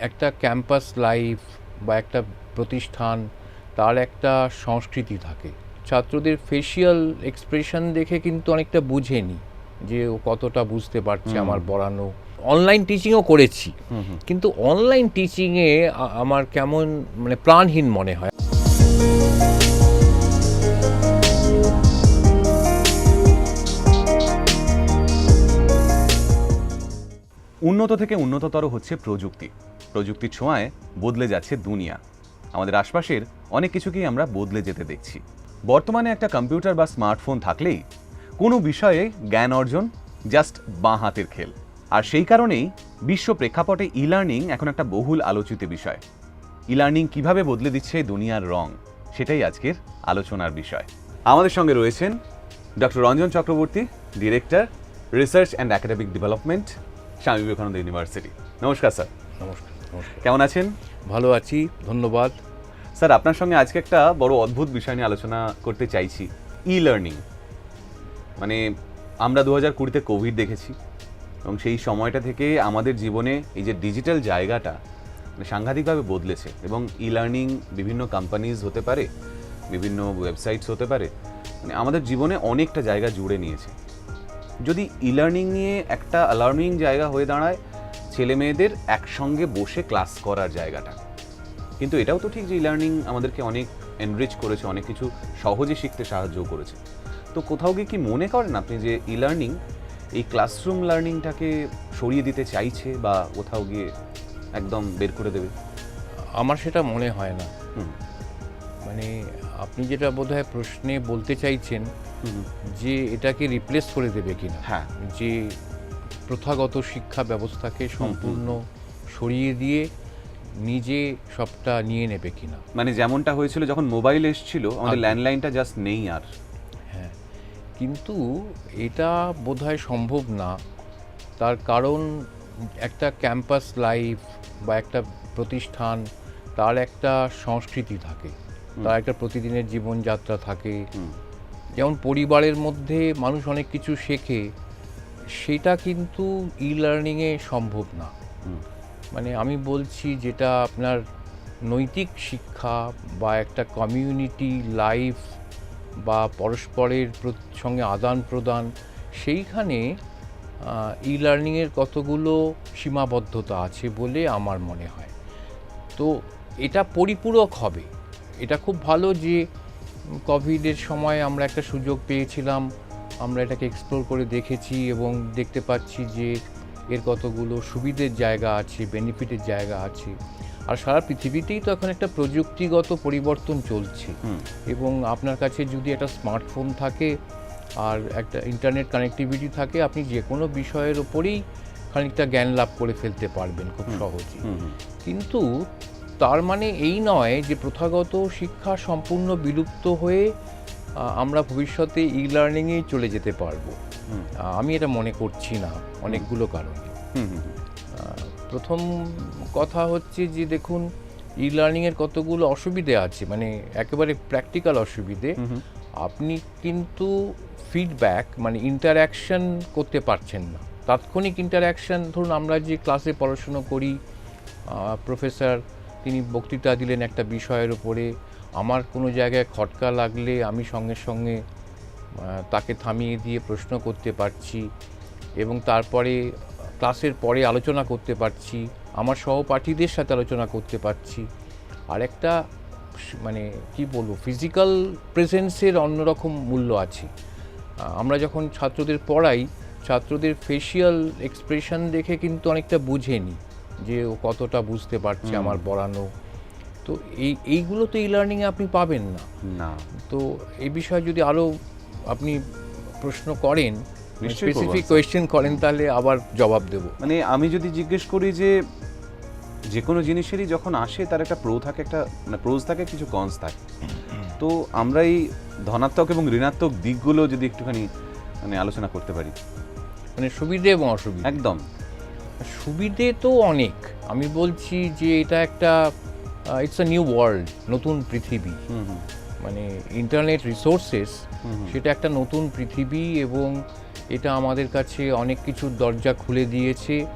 একটা campus life বা একটা প্রতিষ্ঠান তার একটা সংস্কৃতি থাকে। ছাত্রদের ফেসিয়াল এক্সপ্রেশন দেখে কিন্তু অনেকটা বুঝেনি যে ও কতটা বুঝতে পারছে আমার পড়ানো। অনলাইন টিচিংও করেছি। কিন্তু অনলাইন টিচিংয়ে আমার কেমন মানে প্রাণহীন মনে হয়। উন্নত থেকে উন্নততর হচ্ছে প্রযুক্তি। প্রযুক্তির ছোঁয়ায় বদলে যাচ্ছে দুনিয়া। আমাদের আশপাশের অনেক কিছুকেই আমরা বদলে যেতে দেখছি। বর্তমানে একটা কম্পিউটার বা স্মার্টফোন থাকলেই কোনো বিষয়ে জ্ঞান অর্জন জাস্ট বাঁ হাতের খেল। আর সেই কারণেই বিশ্ব প্রেক্ষাপটে ই লার্নিং এখন একটা বহুল আলোচিত বিষয়। ই লার্নিং কীভাবে বদলে দিচ্ছে দুনিয়ার রং, সেটাই আজকের আলোচনার বিষয়। আমাদের সঙ্গে রয়েছেন doctor Ranjan Chakraborty, director, research and academic development, Swami Vivekananda university. নমস্কার, স্যার। নমস্কার নমস্কার। কেমন আছেন? ভালো আছি ধন্যবাদ। স্যার আপনার সঙ্গে আজকে একটা বড় অদ্ভুত বিষয় নিয়ে আলোচনা করতে চাইছি। ই লার্নিং মানে আমরা দু হাজার কুড়িতে কোভিড দেখেছি এবং সেই সময়টা থেকে আমাদের জীবনে এই যে ডিজিটাল জায়গাটা মানে সাংঘাতিকভাবে বদলেছে এবং ই লার্নিং বিভিন্ন কোম্পানিজ হতে পারে বিভিন্ন ওয়েবসাইটস হতে পারে মানে আমাদের জীবনে অনেকটা জায়গা জুড়ে নিয়েছে। যদি ই লার্নিং নিয়ে একটা অ্যালার্মিং জায়গা হয়ে দাঁড়ায় ছেলে মেয়েদের একসঙ্গে বসে ক্লাস করার জায়গাটা। কিন্তু এটাও তো ঠিক যে ই লার্নিং আমাদেরকে অনেক এনরিচ করেছে অনেক কিছু সহজে শিখতে সাহায্য করেছে। তো কোথাও গিয়ে কি মনে করেন আপনি যে ই লার্নিং এই ক্লাসরুম লার্নিংটাকে সরিয়ে দিতে চাইছে বা কোথাও গিয়ে একদম বের করে দেবে? আমার সেটা মনে হয় না। হুম। মানে আপনি যেটা বোধ হয় প্রশ্নে বলতে চাইছেন যে এটাকে রিপ্লেস করে দেবে কিনা? হ্যাঁ। যে প্রথাগত শিক্ষা ব্যবস্থাকে সম্পূর্ণ সরিয়ে দিয়ে নিজে সবটা নিয়ে নেবে কিনা। মানে যেমনটা হয়েছিল যখন মোবাইল এসেছিল আমাদের ল্যান্ডলাইনটা জাস্ট নেই আর। হ্যাঁ কিন্তু এটা বোধহয় সম্ভব না। তার কারণ একটা ক্যাম্পাস লাইফ বা একটা প্রতিষ্ঠান তার একটা সংস্কৃতি থাকে। তার একটা প্রতিদিনের জীবনযাত্রা থাকে। যেমন পরিবারের মধ্যে মানুষ অনেক কিছু শেখে সেটা কিন্তু ই লার্নিংয়ে সম্ভব না। মানে আমি বলছি যেটা আপনার নৈতিক শিক্ষা বা একটা কমিউনিটি লাইফ বা পরস্পরের সঙ্গে আদান প্রদান সেইখানে ই লার্নিংয়ের কতগুলো সীমাবদ্ধতা আছে বলে আমার মনে হয়। তো এটা পরিপূরক হবে। এটা খুব ভালো যে কোভিডের সময় আমরা একটা সুযোগ পেয়েছিলাম। আমরা এটাকে এক্সপ্লোর করে দেখেছি এবং দেখতে পাচ্ছি যে এর কতগুলো সুবিধের জায়গা আছে বেনিফিটের জায়গা আছে। আর সারা পৃথিবীতেই তো এখন একটা প্রযুক্তিগত পরিবর্তন চলছে। এবং আপনার কাছে যদি একটা স্মার্টফোন থাকে আর একটা ইন্টারনেট কানেক্টিভিটি থাকে আপনি যে কোনো বিষয়ের ওপরেই খানিকটা জ্ঞান লাভ করে ফেলতে পারবেন খুব হুম, কিন্তু তার মানে এই নয় যে প্রথাগত শিক্ষা সম্পূর্ণ বিলুপ্ত হয়ে আমরা ভবিষ্যতে ই লার্নিংয়েই চলে যেতে পারব। আমি এটা মনে করছি না অনেকগুলো কারণে। প্রথম কথা হচ্ছে যে দেখুন ই লার্নিংয়ের কতগুলো অসুবিধে আছে মানে একেবারে প্র্যাকটিক্যাল অসুবিধে। আপনি কিন্তু ফিডব্যাক মানে ইন্টারঅ্যাকশন করতে পারছেন না। তাৎক্ষণিক ইন্টারঅ্যাকশন ধরুন আমরা যে ক্লাসে পড়াশুনো করি প্রফেসর তিনি বক্তৃতা দিলেন একটা বিষয়ের উপরে আমার কোনো জায়গায় খটকা লাগলে আমি সঙ্গে সঙ্গে তাকে থামিয়ে দিয়ে প্রশ্ন করতে পারছি এবং তারপরে ক্লাসের পরে আলোচনা করতে পারছি আমার সহপাঠীদের সাথে আলোচনা করতে পারছি। আর একটা মানে কি বলব ফিজিক্যাল প্রেজেন্সের অন্যরকম মূল্য আছে। আমরা যখন ছাত্রদের পড়াই ছাত্রদের ফেসিয়াল এক্সপ্রেশন দেখে কিন্তু অনেকটা বুঝে নিই যে ও কতটা বুঝতে পারছে আমার পড়ানো। তো এই এইগুলো তো ই লার্নিংয়ে আপনি পাবেন না। না। তো এই বিষয়ে যদি আরও আপনি প্রশ্ন করেন স্পেসিফিক কোয়েশ্চেন করেন তাহলে আবার জবাব দেব। মানে আমি যদি জিজ্ঞেস করি যে যে কোনো জিনিসেরই যখন আসে তার একটা প্রো থাকে একটা মানে প্রোজ থাকে কিছু কনস থাকে। তো আমরা এই ধনাত্মক এবং ঋণাত্মক দিকগুলো যদি একটুখানি মানে আলোচনা করতে পারি। মানে সুবিধে এবং অসুবিধা? একদম। সুবিধে তো অনেক। আমি বলছি যে এটা একটা ইটস আ নিউ ওয়ার্ল্ড নতুন পৃথিবী। মানে ইন্টারনেট রিসোর্সেস। সেটা একটা নতুন পৃথিবী এবং এটা আমাদের কাছে অনেক কিছুর দরজা খুলে দিয়েছে।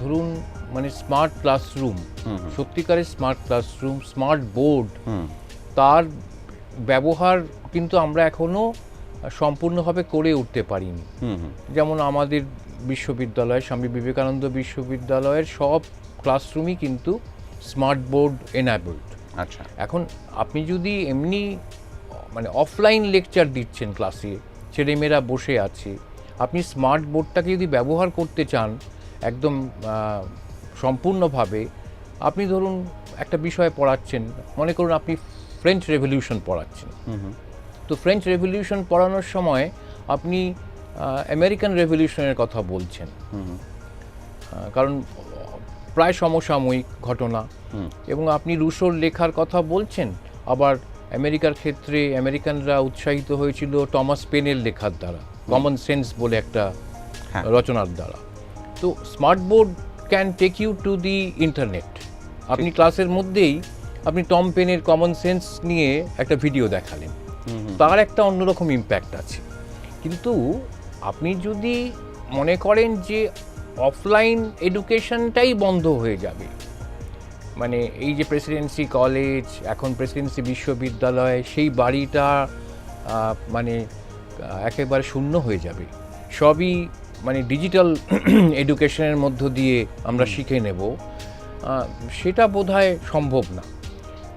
ধরুন মানে স্মার্ট ক্লাসরুম সত্যিকারের স্মার্ট ক্লাসরুম স্মার্ট বোর্ড তার ব্যবহার কিন্তু আমরা এখনও সম্পূর্ণভাবে করে উঠতে পারিনি। যেমন আমাদের বিশ্ববিদ্যালয় স্বামী বিবেকানন্দ বিশ্ববিদ্যালয়ের সব ক্লাসরুমই কিন্তু স্মার্ট বোর্ড এনাবেলড আচ্ছা। এখন আপনি যদি এমনি মানে অফলাইন লেকচার দিচ্ছেন ক্লাসে ছেলেমেয়েরা বসে আছে আপনি স্মার্ট বোর্ডটাকে যদি ব্যবহার করতে চান একদম সম্পূর্ণভাবে আপনি ধরুন একটা বিষয় পড়াচ্ছেন মনে করুন আপনি ফ্রেঞ্চ রেভলিউশন পড়াচ্ছেন। তো ফ্রেঞ্চ রেভলিউশন পড়ানোর সময় আপনি আমেরিকান রেভলিউশনের কথা বলছেন। কারণ প্রায় সমসাময়িক ঘটনা। এবং আপনি রুশোর লেখার কথা বলছেন আবার আমেরিকার ক্ষেত্রে আমেরিকানরা উৎসাহিত হয়েছিল টমাস পেনের লেখার দ্বারা কমন সেন্স বলে একটা হ্যাঁ। রচনার দ্বারা। তো smart board can take you to the internet. আপনি ক্লাসের মধ্যেই আপনি টম পেনের কমন সেন্স নিয়ে একটা ভিডিও দেখালেন। তার একটা অন্যরকম ইম্প্যাক্ট আছে। কিন্তু আপনি যদি মনে করেন যে অফলাইন এডুকেশনটাই বন্ধ হয়ে যাবে। মানে এই যে প্রেসিডেন্সি কলেজ এখন প্রেসিডেন্সি বিশ্ববিদ্যালয় সেই বাড়িটা মানে একেবারে শূন্য হয়ে যাবে। সবই মানে ডিজিটাল এডুকেশনের মধ্য দিয়ে আমরা শিখে নেব। সেটা বোধহয় সম্ভব না।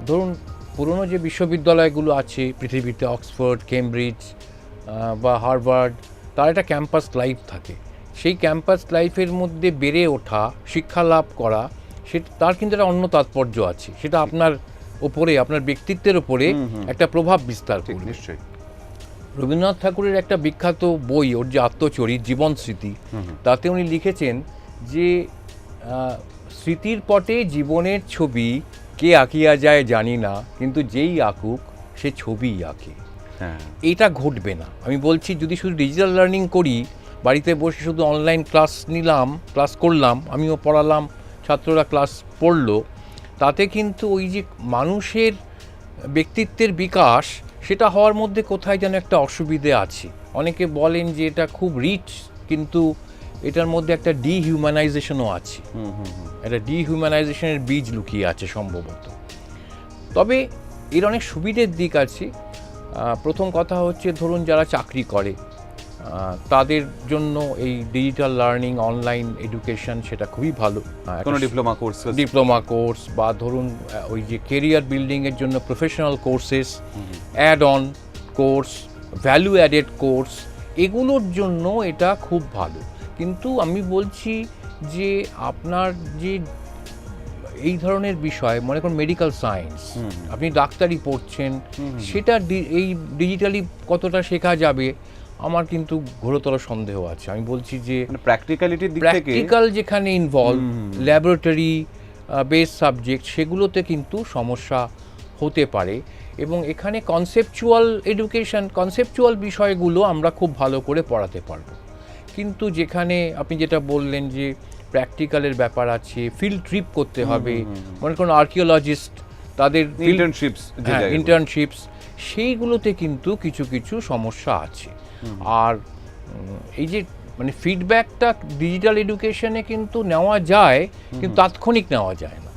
ধরুন পুরনো যে বিশ্ববিদ্যালয়গুলো আছে পৃথিবীতে অক্সফোর্ড কেমব্রিজ বা হার্ভার্ড তার একটা ক্যাম্পাস লাইফ থাকে। সেই ক্যাম্পাস লাইফের মধ্যে বেড়ে ওঠা শিক্ষা লাভ করা সে তার কিন্তু একটা অন্য তাৎপর্য আছে। সেটা আপনার ওপরে আপনার ব্যক্তিত্বের ওপরে। একটা প্রভাব বিস্তার করবে। নিশ্চয়ই। রবীন্দ্রনাথ ঠাকুরের একটা বিখ্যাত বই ওর যে আত্মচরিত জীবন স্মৃতি তাতে উনি লিখেছেন যে স্মৃতির পটে জীবনের ছবি কে আঁকিয়া যায় জানি না কিন্তু যেই আঁকুক সে ছবি আঁকে। হ্যাঁ। এটা ঘটবে না। আমি বলছি যদি শুধু ডিজিটাল লার্নিং করি বাড়িতে বসে শুধু অনলাইন ক্লাস নিলাম ক্লাস করলাম আমিও পড়ালাম ছাত্ররা ক্লাস পড়ল। তাতে কিন্তু ওই যে মানুষের ব্যক্তিত্বের বিকাশ সেটা হওয়ার মধ্যে কোথায় যেন একটা অসুবিধে আছে। অনেকে বলেন যে এটা খুব রিচ কিন্তু এটার মধ্যে একটা ডিহিউম্যানাইজেশনও আছে। হুম হুম হুম, একটা ডিহিউম্যানাইজেশনের বীজ লুকিয়ে আছে সম্ভবত। তবে এর অনেক সুবিধের দিক আছে। প্রথম কথা হচ্ছে ধরুন যারা চাকরি করে তাদের জন্য এই ডিজিটাল লার্নিং অনলাইন এডুকেশন সেটা খুবই ভালো। কোনো ডিপ্লোমা কোর্স ডিপ্লোমা কোর্স বা ধরুন ওই যে কেরিয়ার বিল্ডিংয়ের জন্য professional courses add on course value added course এগুলোর জন্য এটা খুব ভালো। কিন্তু আমি বলছি যে আপনার যে এই ধরনের বিষয় মনে করুন মেডিকেল সায়েন্স। আপনি ডাক্তারি পড়ছেন সেটা এই ডিজিটালি কতটা শেখা যাবে আমার কিন্তু ঘোরতর সন্দেহ আছে। আমি বলছি যে মানে প্র্যাকটিক্যালিটির দিক থেকে প্র্যাকটিক্যাল যেখানে ইনভলভ ল্যাবরেটরি বেস সাবজেক্ট সেগুলোতে কিন্তু সমস্যা হতে পারে এবং এখানে কনসেপচুয়াল এডুকেশন কনসেপচুয়াল বিষয়গুলো আমরা খুব ভালো করে পড়াতে পারব। কিন্তু যেখানে আপনি যেটা বললেন যে প্র্যাকটিক্যালের ব্যাপার আছে ফিল্ড ট্রিপ করতে হবে মনে করুন আর্কিওলজিস্ট তাদের ইন্টার্নশিপস হ্যাঁ ইন্টার্নশিপস সেইগুলোতে কিন্তু কিছু কিছু সমস্যা আছে। আর এই যে মানে ফিডব্যাকটা ডিজিটাল এডুকেশনে কিন্তু নেওয়া যায় কিন্তু তাৎক্ষণিক নেওয়া যায় না।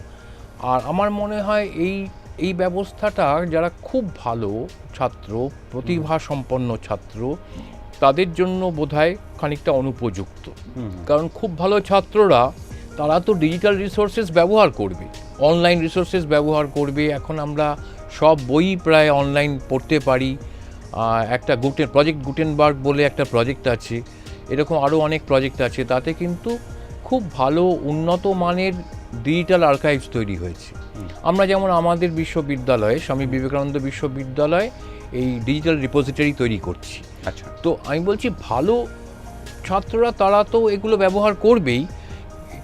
আর আমার মনে হয় এই এই ব্যবস্থাটা যারা খুব ভালো ছাত্র প্রতিভা সম্পন্ন ছাত্র তাদের জন্য বোধহয় খানিকটা অনুপযুক্ত। কারণ খুব ভালো ছাত্ররা তারা তো ডিজিটাল রিসোর্সেস ব্যবহার করবে। অনলাইন রিসোর্সেস ব্যবহার করবে। এখন আমরা সব বই প্রায় অনলাইন পড়তে পারি। একটা গুটেন প্রজেক্ট গুটেনবার্গ বলে একটা প্রজেক্ট আছে। এরকম আরও অনেক প্রজেক্ট আছে। তাতে কিন্তু খুব ভালো উন্নত মানের ডিজিটাল আর্কাইভস তৈরি হয়েছে। আমরা যেমন আমাদের বিশ্ববিদ্যালয়ে স্বামী বিবেকানন্দ বিশ্ববিদ্যালয় এই ডিজিটাল রিপোজিটরি তৈরি করছি। আচ্ছা। তো আমি বলছি ভালো ছাত্ররা তারা তো এগুলো ব্যবহার করবেই।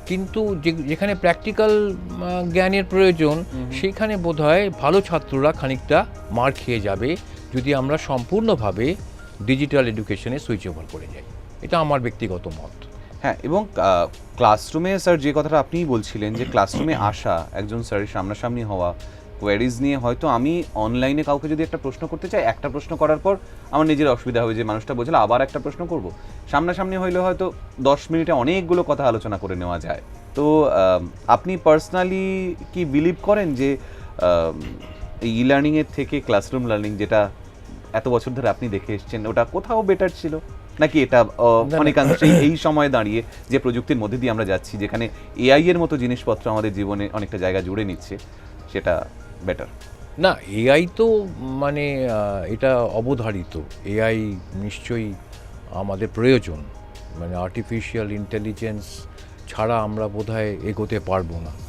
কিন্তু যে- যেখানে প্র্যাকটিক্যাল জ্ঞানের প্রয়োজন সেখানে বোধহয় ভালো ছাত্ররা খানিকটা মার খেয়ে যাবে। যদি আমরা সম্পূর্ণভাবে ডিজিটাল এডুকেশনে সুইচ ওভার করে যাই। এটা আমার ব্যক্তিগত মত। হ্যাঁ এবং ক্লাসরুমে স্যার যে কথাটা আপনিই বলছিলেন যে ক্লাসরুমে আসা, একজন স্যারের সামনাসামনি হওয়া কোয়ারিজ নিয়ে হয়তো আমি অনলাইনে কাউকে যদি একটা প্রশ্ন করতে চাই, একটা প্রশ্ন করার পর আমার নিজের অসুবিধা হবে যে মানুষটা বোঝালে, আবার একটা প্রশ্ন করব। সামনাসামনি হইলে হয়তো দশ মিনিটে অনেকগুলো কথা আলোচনা করে নেওয়া যায়। তো আপনি পার্সোনালি কি বিলিভ করেন যে ই লার্নিংয়ের থেকে ক্লাসরুম লার্নিং যেটা এত বছর ধরে আপনি দেখে এসছেন ওটা কোথাও বেটার ছিল? নাকি এটা। অনেকাংশেই এই সময় দাঁড়িয়ে যে প্রযুক্তির মধ্যে দিয়ে আমরা যাচ্ছি যেখানে এআই এর মতো জিনিসপত্র আমাদের জীবনে অনেকটা জায়গা জুড়ে নিচ্ছে সেটা বেটার না এআই তো মানে এটা অবধারিত। এআই নিশ্চয়ই আমাদের প্রয়োজন। মানে আর্টিফিশিয়াল ইন্টেলিজেন্স ছাড়া আমরা বোধহয় এগোতে পারব না।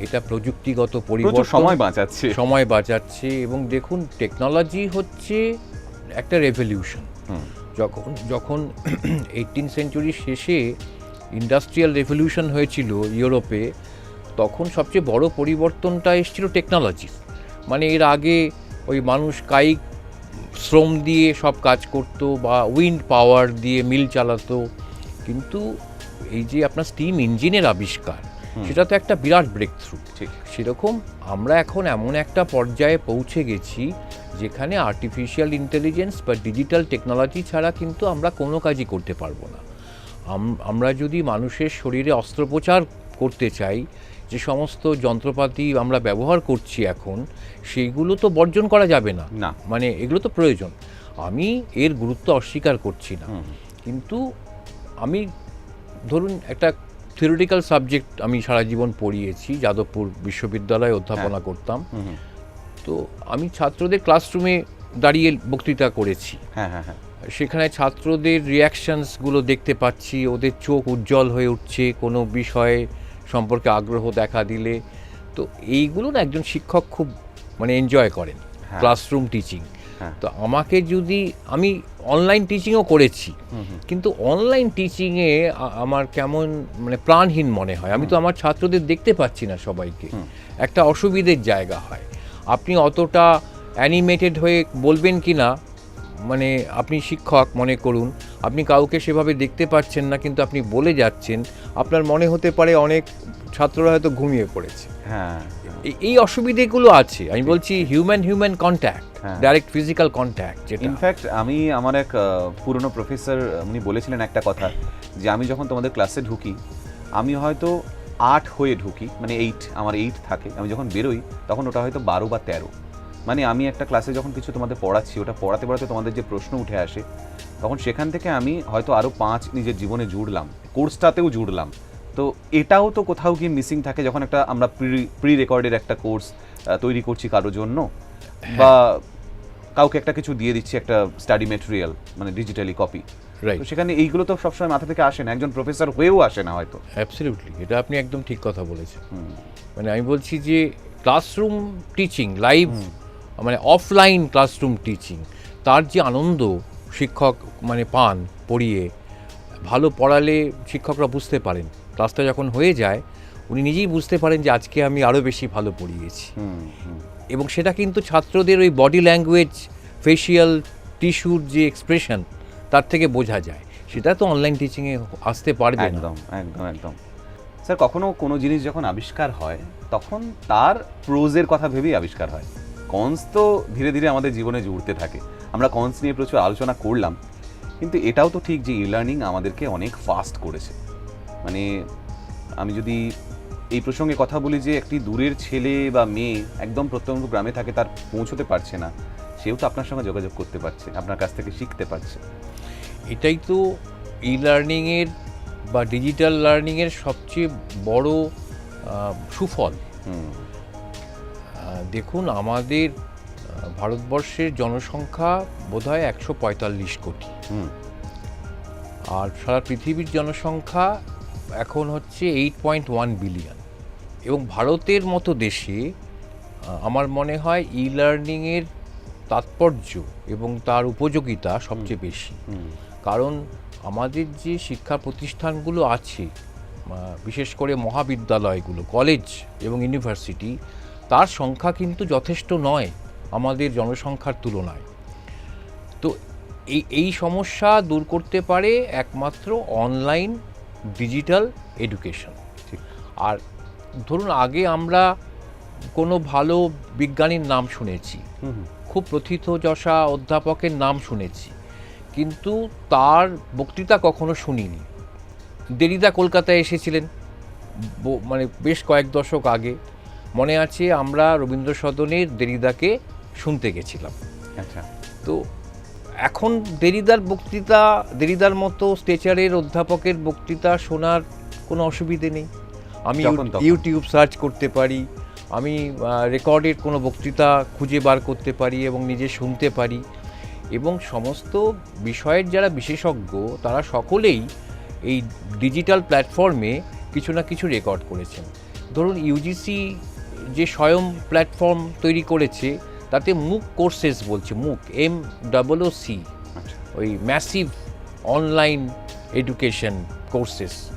এটা প্রযুক্তিগত পরিবর্তন সময় বাঁচাচ্ছে। সময় বাঁচাচ্ছে এবং দেখুন টেকনোলজি হচ্ছে একটা রেভলিউশন যখন যখন এইটিন সেঞ্চুরির শেষে ইন্ডাস্ট্রিয়াল রেভলিউশন হয়েছিল ইউরোপে তখন সবচেয়ে বড় পরিবর্তনটা এসেছিল টেকনোলজি মানে এর আগে ওই মানুষ কায়িক শ্রম দিয়ে সব কাজ করতো বা উইন্ড পাওয়ার দিয়ে মিল চালাতো। কিন্তু এই যে আপনার স্টিম ইঞ্জিনের আবিষ্কার সেটা তো একটা বিরাট ব্রেক থ্রু ঠিক। সেরকম আমরা এখন এমন একটা পর্যায়ে পৌঁছে গেছি যেখানে আর্টিফিশিয়াল ইন্টেলিজেন্স বা ডিজিটাল টেকনোলজি ছাড়া কিন্তু আমরা কোনো কাজই করতে পারব না। আম- আমরা যদি মানুষের শরীরে অস্ত্রোপচার করতে চাই যে সমস্ত যন্ত্রপাতি আমরা ব্যবহার করছি এখন সেইগুলো তো বর্জন করা যাবে না। না। মানে এগুলো তো প্রয়োজন। আমি এর গুরুত্ব অস্বীকার করছি না। কিন্তু আমি ধরুন একটা থিওরিটিক্যাল সাবজেক্ট আমি সারা জীবন পড়িয়েছি যাদবপুর বিশ্ববিদ্যালয়ে অধ্যাপনা করতাম হুম, হুম। তো আমি ছাত্রদের ক্লাসরুমে দাঁড়িয়ে বক্তৃতা করেছি হ্যাঁ হ্যাঁ হ্যাঁ সেখানে ছাত্রদের রিয়াকশানসগুলো দেখতে পাচ্ছি ওদের চোখ উজ্জ্বল হয়ে উঠছে কোনো বিষয়ে সম্পর্কে আগ্রহ দেখা দিলে তো এইগুলো না একজন শিক্ষক খুব মানে এনজয় করেন হ্যাঁ। ক্লাসরুম টিচিং হ্যাঁ। তো আমাকে যদি আমি অনলাইন টিচিংও করেছি। কিন্তু অনলাইন টিচিংয়ে আমার কেমন মানে প্রাণহীন মনে হয়। আমি তো আমার ছাত্রদের দেখতে পাচ্ছি না সবাইকে। একটা অসুবিধের জায়গা হয়। আপনি অতটা অ্যানিমেটেড হয়ে বলবেন কি না মানে আপনি শিক্ষক মনে করুন আপনি কাউকে সেভাবে দেখতে পাচ্ছেন না কিন্তু আপনি বলে যাচ্ছেন আপনার মনে হতে পারে অনেক ছাত্ররা হয়তো ঘুমিয়ে পড়েছে। হ্যাঁ। এই- অসুবিধেগুলো আছে। আমি বলছি হিউম্যান হিউম্যান কন্ট্যাক্ট হ্যাঁ। ডাইরেক্ট ফিজিক্যাল কন্ট্যাক্ট যেটা। ইনফ্যাক্ট আমি আমার এক পুরনো প্রফেসর উনি বলেছিলেন একটা কথা যে আমি যখন তোমাদের ক্লাসে ঢুকি আমি হয়তো আট হয়ে ঢুকি মানে এইট আমার এইট থাকে আমি যখন বেরোই তখন ওটা হয়তো বারো বা তেরো। মানে আমি একটা ক্লাসে যখন কিছু তোমাদের পড়াচ্ছি ওটা পড়াতে পড়াতে তোমাদের যে প্রশ্ন উঠে আসে তখন সেখান থেকে আমি হয়তো আরও পাঁচ নিজের জীবনে জুড়লাম কোর্সটাতেও জুড়লাম। তো এটাও তো কোথাও গিয়ে মিসিং থাকে যখন একটা আমরা প্রি প্রি রেকর্ডের একটা কোর্স তৈরি করছি কারোর জন্য বা কাউকে একটা কিছু দিয়ে দিচ্ছি একটা স্টাডি মেটেরিয়াল মানে ডিজিটালি কপি রাইট সেখানে এইগুলো তো সবসময় মাথা থেকে আসে না একজন প্রফেসর হয়েও আসে না হয়তো। অ্যাবসলিউটলি এটা আপনি একদম ঠিক কথা বলেছেন। মানে আমি বলছি যে ক্লাসরুম টিচিং লাইভ মানে অফলাইন ক্লাসরুম টিচিং তার যে আনন্দ শিক্ষক মানে পান পড়িয়ে ভালো পড়ালে শিক্ষকরা বুঝতে পারেন। ক্লাসটা যখন হয়ে যায় উনি নিজেই বুঝতে পারেন যে আজকে আমি আরও বেশি ভালো পড়িয়েছি। এবং সেটা কিন্তু ছাত্রদের ওই বডি ল্যাঙ্গুয়েজ ফেসিয়াল টিস্যুর যে এক্সপ্রেশন তার থেকে বোঝা যায়। সেটা তো অনলাইন টিচিংয়ে আসতে পারবে একদম একদম একদম। স্যার কখনো কোনো জিনিস যখন আবিষ্কার হয় তখন তার প্রোজের কথা ভেবেই আবিষ্কার হয়। কনস তো ধীরে ধীরে আমাদের জীবনে জুড়তে থাকে। আমরা কনস নিয়ে প্রচুর আলোচনা করলাম কিন্তু এটাও তো ঠিক যে ই লার্নিং আমাদেরকে অনেক ফাস্ট করেছে। মানে আমি যদি এই প্রসঙ্গে কথা বলি যে একটি দূরের ছেলে বা মেয়ে একদম প্রত্যন্ত গ্রামে থাকে তার পৌঁছতে পারছে না সেও তো আপনার সঙ্গে যোগাযোগ করতে পারছে আপনার কাছ থেকে শিখতে পারছে। এটাই তো ই লার্নিংয়ের বা ডিজিটাল লার্নিংয়ের সবচেয়ে বড় সুফল। হুম। দেখুন আমাদের ভারতবর্ষের জনসংখ্যা বোধহয় একশো পঁয়তাল্লিশ কোটি। আর সারা পৃথিবীর জনসংখ্যা এখন হচ্ছে এইট পয়েন্ট ওয়ান বিলিয়ন এবং ভারতের মতো দেশে আমার মনে হয় ই লার্নিংয়ের তাৎপর্য এবং তার উপযোগিতা সবচেয়ে বেশি। কারণ আমাদের যে শিক্ষা প্রতিষ্ঠানগুলো আছে বিশেষ করে মহাবিদ্যালয়গুলো কলেজ এবং ইউনিভার্সিটি তার সংখ্যা কিন্তু যথেষ্ট নয় আমাদের জনসংখ্যার তুলনায়। তো এই এই সমস্যা দূর করতে পারে একমাত্র অনলাইন ডিজিটাল এডুকেশন। ঠিক। আর ধরুন আগে আমরা কোনো ভালো বিজ্ঞানীর নাম শুনেছি খুব প্রথিতযশা অধ্যাপকের নাম শুনেছি কিন্তু তার বক্তৃতা কখনো শুনিনি। দেরিদা কলকাতায় এসেছিলেন মানে বেশ কয়েক দশক আগে। মনে আছে আমরা রবীন্দ্র সদনের দেরিদাকে শুনতে গেছিলাম। আচ্ছা। তো এখন দেরিদার বক্তৃতা দেরিদার মতো স্টেচারের অধ্যাপকের বক্তৃতা শোনার কোনো অসুবিধে নেই। আমি ইউটিউব সার্চ করতে পারি আমি রেকর্ডের কোনো বক্তৃতা খুঁজে বার করতে পারি এবং নিজে শুনতে পারি এবং সমস্ত বিষয়ের যারা বিশেষজ্ঞ তারা সকলেই এই ডিজিটাল প্ল্যাটফর্মে কিছু না কিছু রেকর্ড করেছেন। ধরুন ইউজিসি যে স্বয়ং প্ল্যাটফর্ম তৈরি করেছে তাতে মুক কোর্সেস বলছে MOOC M double O C ওই ম্যাসিভ অনলাইন এডুকেশন কোর্সেস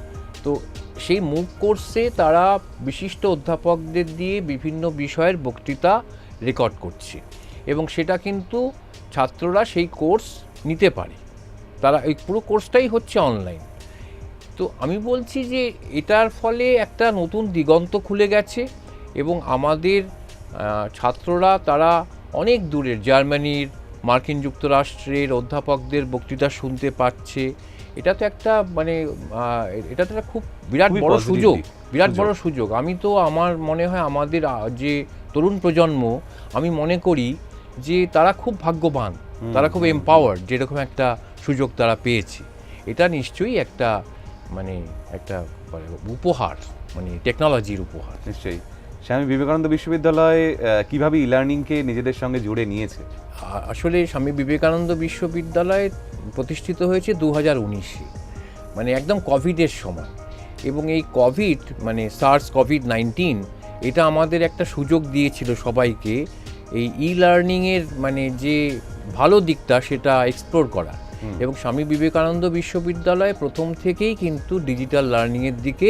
তো সেই মুক কোর্সে তারা বিশিষ্ট অধ্যাপকদের দিয়ে বিভিন্ন বিষয়ের বক্তৃতা রেকর্ড করছে। এবং সেটা কিন্তু ছাত্ররা সেই কোর্স নিতে পারে। তারা এই পুরো কোর্সটাই হচ্ছে অনলাইন তো আমি বলছি যে এটার ফলে একটা নতুন দিগন্ত খুলে গেছে এবং আমাদের ছাত্ররা তারা অনেক দূরের জার্মানির মার্কিন যুক্তরাষ্ট্রের অধ্যাপকদের বক্তৃতা শুনতে পাচ্ছে। এটা তো একটা মানে এটা তো একটা খুব বিরাট বড় সুযোগ বিরাট। বড় সুযোগ। আমি তো আমার মনে হয় আমাদের যে তরুণ প্রজন্ম আমি মনে করি যে তারা খুব ভাগ্যবান তারা খুব এম্পাওয়ার্ড যেরকম একটা সুযোগ তারা পেয়েছে। এটা নিশ্চয়ই একটা মানে একটা উপহার মানে টেকনোলজির উপহার। নিশ্চয়ই। স্বামী বিবেকানন্দ বিশ্ববিদ্যালয় কীভাবে ই লার্নিংকে নিজেদের সঙ্গে জুড়ে নিয়েছে? আসলে স্বামী বিবেকানন্দ বিশ্ববিদ্যালয় প্রতিষ্ঠিত হয়েছে দু হাজার উনিশে মানে একদম কোভিডের সময়। এবং এই কোভিড মানে সার্স কোভিড নাইন্টিন এটা আমাদের একটা সুযোগ দিয়েছিল সবাইকে এই ই লার্নিংয়ের মানে যে ভালো দিকটা সেটা এক্সপ্লোর করা এবং স্বামী বিবেকানন্দ বিশ্ববিদ্যালয় প্রথম থেকেই কিন্তু ডিজিটাল লার্নিংয়ের দিকে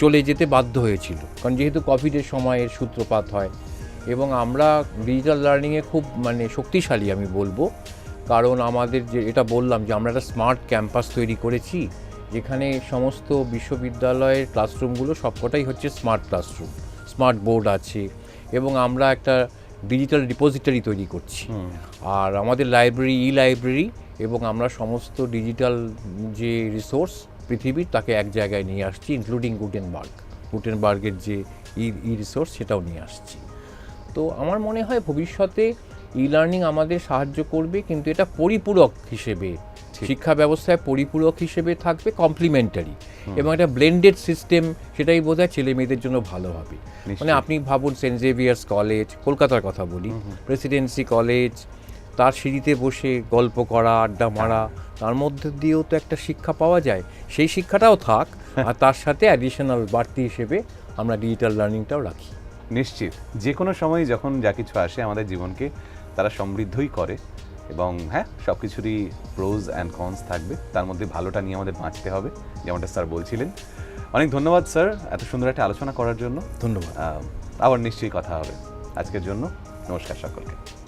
চলে যেতে বাধ্য হয়েছিল। কারণ যেহেতু কোভিডের সময়ের সূত্রপাত হয় এবং আমরা ডিজিটাল লার্নিংয়ে খুব মানে শক্তিশালী আমি বলব। কারণ আমাদের যে এটা বললাম যে আমরা একটা স্মার্ট ক্যাম্পাস তৈরি করেছি যেখানে সমস্ত বিশ্ববিদ্যালয়ের ক্লাসরুমগুলো সবকটাই হচ্ছে স্মার্ট ক্লাসরুম স্মার্ট বোর্ড আছে এবং আমরা একটা ডিজিটাল ডিপোজিটরি তৈরি করছি। আর আমাদের লাইব্রেরি ই লাইব্রেরি এবং আমরা সমস্ত ডিজিটাল যে রিসোর্স পৃথিবীর তাকে এক জায়গায় নিয়ে আসছি ইনক্লুডিং গুটেনবার্গ গুটেনবার্গের যে ই ই রিসোর্স সেটাও নিয়ে আসছি। তো আমার মনে হয় ভবিষ্যতে ই লার্নিং আমাদের সাহায্য করবে কিন্তু এটা পরিপূরক হিসেবে শিক্ষা ব্যবস্থায় পরিপূরক হিসেবে থাকবে কমপ্লিমেন্টারি এবং একটা ব্লেন্ডেড সিস্টেম সেটাই বোধ হয় ছেলে মেয়েদের জন্য ভালো হবে। মানে আপনি ভাবুন সেন্ট জেভিয়ার্স কলেজ কলকাতার কথা বলি প্রেসিডেন্সি কলেজ তার সিঁড়িতে বসে গল্প করা আড্ডা মারা তার মধ্যে দিয়েও তো একটা শিক্ষা পাওয়া যায়। সেই শিক্ষাটাও থাক আর তার সাথে অ্যাডিশনাল বাড়তি হিসেবে আমরা ডিজিটাল লার্নিংটাও রাখি। নিশ্চিত। যে কোনো সময় যখন যা কিছু আসে আমাদের জীবনকে তারা সমৃদ্ধই করে এবং হ্যাঁ সব কিছুরই প্রোজ অ্যান্ড কনস থাকবে। তার মধ্যে ভালোটা নিয়ে আমাদের বাঁচতে হবে যেমনটা স্যার বলছিলেন। অনেক ধন্যবাদ স্যার এত সুন্দর একটা আলোচনা করার জন্য। ধন্যবাদ। আবার নিশ্চয়ই কথা হবে। আজকের জন্য নমস্কার সকলকে।